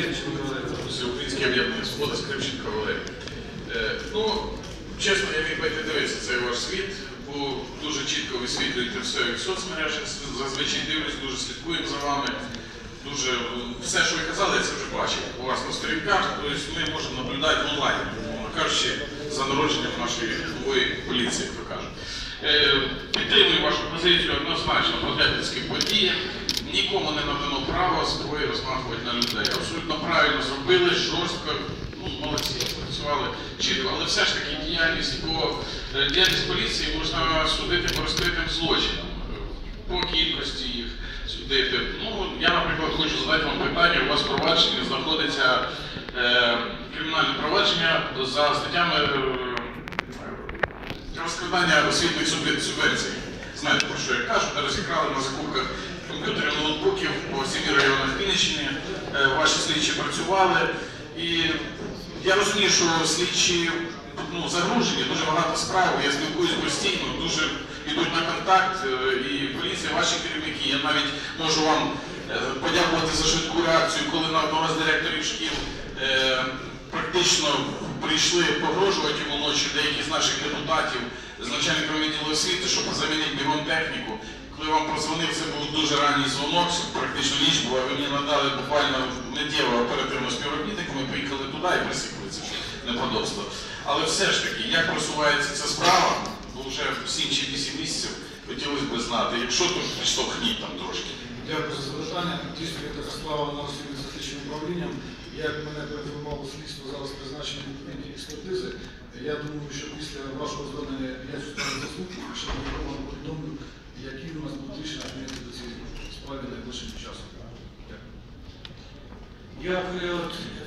Скрипченко Валерій. Всеукраїнське об'єднання Свобода Скрипченка Валерій. Е, ну, чесно, я міг не дивитися цей ваш світ, бо дуже чітко висвітлюєте все в соцмережах, зазвичай дивлюсь, дуже слідкуємо за вами. Дуже все, що ви казали, я це вже бачив у вас на сторінках, тобто ми можемо наблюдати онлайн, кажучи, за народженням нашої нової поліції, як то кажуть. Е, Підтримую вашу позицію однозначно по Дебницьких подіях. Нікому не надано право зброї розмахувати на людей. Абсолютно правильно зробили, жорстко, ну, молодці, працювали чітко. Але все ж таки діяльність по е, діяльність поліції можна судити по розкритим злочинам, е, по кількості їх судити. Ну, я, наприклад, хочу задати вам питання. У вас провадження знаходиться е, кримінальне провадження за статтями. е, Розкрадання освітніх субвен- субвенцій. Знаєте, про що я кажу, де розіграли на закупках комп'ютерів, ноутбуків по сімі районах Вінниччини. Е, Ваші слідчі працювали. І я розумію, що слідчі ну, загружені, дуже багато справ. Я спілкуюсь постійно, дуже йдуть на контакт. е, І поліція, ваші керівники. Я навіть можу вам е, подякувати за швидку реакцію, коли на одного з директорів шкіл практично прийшли погрожувати йому ночі деякі з наших депутатів з начальником відділу освіти, щоб замінити бігом техніку. Коли я вам прозвонив, це був дуже ранній дзвонок, практично ніч була, ви мені надали буквально неділю оперативно співробітника, ми поїхали туди і присікли це неподобство. Але все ж таки, як просувається ця справа, бо вже 7 чи 8 місяців хотілося б знати, якщо то підштовхніть там трошки. Дякую за запитання. Дійсно, така справа на розслідування слідчим управлінням. Як мене поінформувало слідство, зараз призначені відповідні експертизи. Я думаю, що після вашого звернення я цю справу заслухаю, ще додатково повідомлю, найближчим часом. Дякую. Дякую.